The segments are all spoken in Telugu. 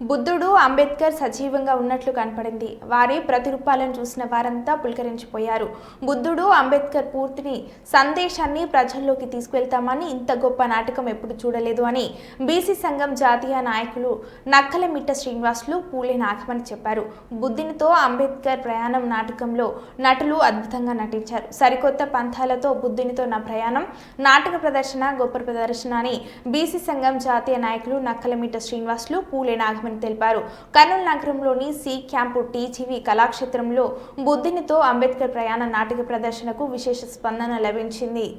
బుద్ధుడు అంబేద్కర్ సజీవంగా ఉన్నట్లు కనపడింది. వారి ప్రతిరూపాలను చూసిన వారంతా పులకరించిపోయారు. బుద్ధుడు అంబేద్కర్ పూర్తిని సందేశాన్ని ప్రజల్లోకి తీసుకువెళ్తామని ఇంత గొప్ప నాటకం ఎప్పుడు చూడలేదు అని బీసీ సంఘం జాతీయ నాయకులు నక్కలమిట్ట శ్రీనివాసులు పూలే నాగమని చెప్పారు. బుద్ధునితో అంబేద్కర్ ప్రయాణం నాటకంలో నటులు అద్భుతంగా నటించారు. సరికొత్త పంథాలతో బుద్ధునితో నా ప్రయాణం నాటక ప్రదర్శన గొప్ప ప్రదర్శన అని బీసీ సంఘం జాతీయ నాయకులు నక్కలమిట్ట శ్రీనివాసులు పూలే నాగమని తెలిపారు. కర్నూలు నగరంలోని సి క్యాంపు టీజీవీ కళాక్షేత్రంలో బుద్ధినితో అంబేద్కర్ ప్రయాణ నాటక ప్రదర్శనకు విశేష స్పందన లభించింది.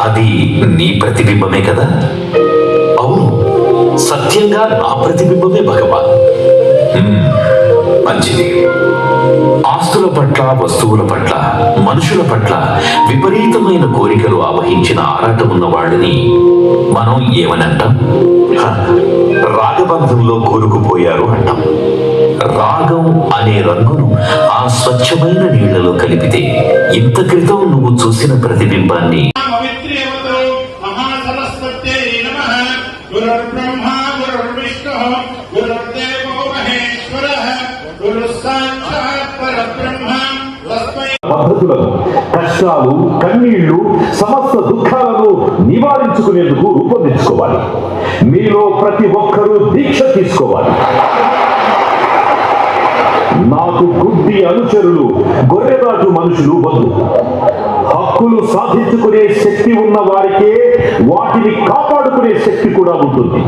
అది నీ ప్రతిబింబమే కదా? అవును. సత్యంగా నా ప్రతిబింబమే భగవాన్. మంచిది. ఆస్తుల పట్ల వస్తువుల పట్ల మనుషుల పట్ల విపరీతమైన కోరికలు ఆవహించిన ఆరాటం ఉన్న వాళ్ళని మనం ఏమనంటాం? రాగబంధంలో కూరుకుపోయారు అంటాం రాగం అనే రంగును ఆ స్వచ్ఛమైన నీళ్ళలో కలిపితే ఇంత క్రితం నువ్వు చూసిన ప్రతిబింబాన్ని. పద్ధతులను కష్టాలు కన్నీళ్ళు సమస్త దుఃఖాలను నివారించుకునేందుకు రూపొందించుకోవాలి. మీలో ప్రతి ఒక్కరూ దీక్ష తీసుకోవాలి. నాకు గుడ్డి అనుచరులు గొర్రెరాజు మనుషులు వద్దు. హక్కులు సాధించుకునే శక్తి ఉన్న వారికే వాటిని కాపాడుకునే శక్తి కూడా ఉంటుంది.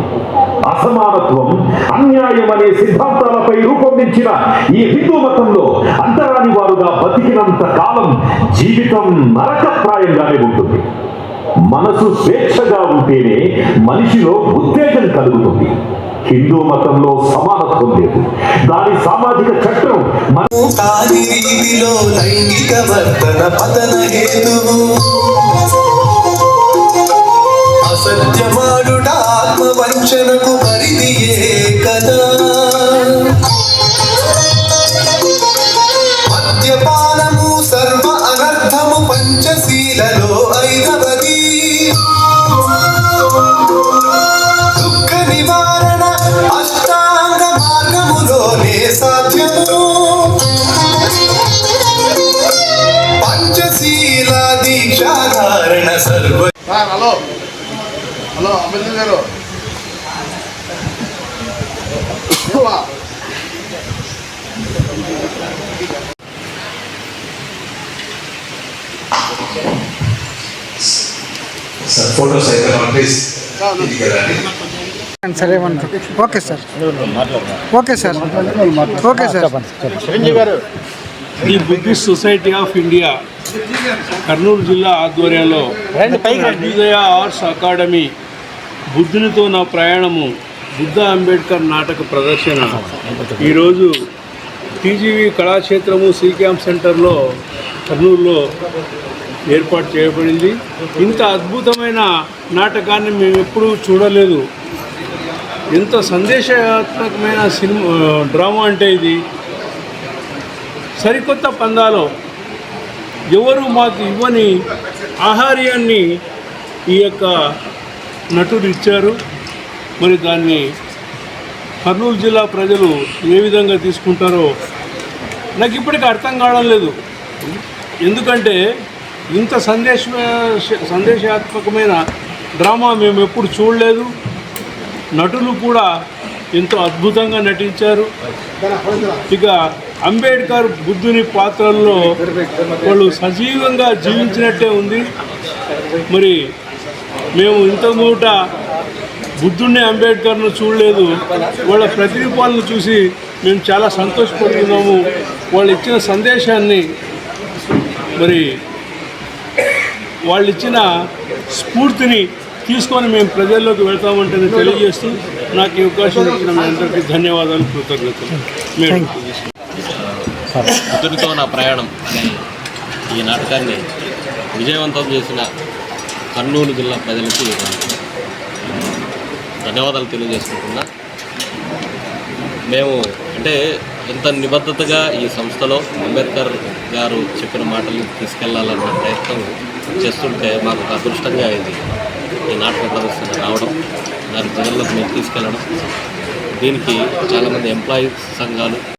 అసమానత్వం అన్యాయం అనే సిద్ధాంతాలపై రూపొందించిన ఈ హిందూ మతంలో అంతరాని వారుగా బతికినంత కాలం జీవితం నరకప్రాయంగానే ఉంటుంది. మనసు స్వేచ్ఛగా ఉంటేనే మనిషిలో ఉత్తేజం కలుగుతుంది. హిందూ మతంలో సమానత్వం లేదు. దాని సామాజిక చట్టం మన కాని లైంగిక వర్తన పతన హేతువు. హలో అంబేద్కర్ గారు వా. సార్ ఫోటోస్ అయితే మనం ప్లీజ్ ఇంటికి వెళ్ళండి సరే ఏమన్నా okay sir okay sir okay sir the Buddhist society of India Kurnool జిల్లా ఆధ్వర్యంలో అభ్యుదయ ఆర్ట్స్ అకాడమీ బుద్ధునితో నా ప్రయాణము బుద్ధ అంబేద్కర్ నాటక ప్రదర్శన. ఈరోజు టీజీవీ కళాక్షేత్రము సి క్యాంప్ సెంటర్లో కర్నూలులో ఏర్పాటు చేయబడింది. ఇంత అద్భుతమైన నాటకాన్ని మేము ఎప్పుడూ చూడలేదు. ఎంత సందేశాత్మకమైన సినిమా డ్రామా అంటే ఇది. సరికొత్త పందాలో ఎవరు మాకు ఇవ్వని ఆహార్యాన్ని ఈ యొక్క నటుడు ఇచ్చారు. మరి దాన్ని కర్నూలు జిల్లా ప్రజలు ఏ విధంగా తీసుకుంటారో నాకు ఇప్పటికీ అర్థం కావడం లేదు. ఎందుకంటే ఇంత సందేశ సందేశాత్మకమైన డ్రామా మేము ఎప్పుడు చూడలేదు. నటులు కూడా ఎంతో అద్భుతంగా నటించారు. ఇక అంబేద్కర్ బుద్ధుని పాత్రల్లో వాళ్ళు సజీవంగా జీవించినట్టే ఉంది. మరి మేము ఇంతకుముట బుద్ధుడిని అంబేద్కర్ను చూడలేదు. వాళ్ళ ప్రతిరూపాలను చూసి మేము చాలా సంతోషపడుతున్నాము. వాళ్ళు ఇచ్చిన సందేశాన్ని మరి వాళ్ళు ఇచ్చిన స్ఫూర్తిని తీసుకొని మేము ప్రజల్లోకి వెళ్తామంటే తెలియజేస్తూ నాకు ఈ అవకాశం ఇచ్చిన మీ అందరికీ ధన్యవాదాలు కృతజ్ఞతలు. మేడం బుద్ధుడితో నా ప్రయాణం అనే ఈ నాటకాన్ని విజయవంతం చేసిన కర్నూలు జిల్లా ప్రజలకి ధన్యవాదాలు తెలియజేసుకుంటున్నా. మేము అంటే ఎంత నిబద్ధతగా ఈ సంస్థలో అంబేద్కర్ గారు చెప్పిన మాటలు తీసుకెళ్ళాలన్న ప్రయత్నం చేస్తుంటే మాకు అదృష్టంగా అయింది ఈ నాటక ప్రదర్శన రావడం దాని ప్రజల్లోకి మేము తీసుకెళ్ళడం. దీనికి చాలామంది ఎంప్లాయీ సంఘాలు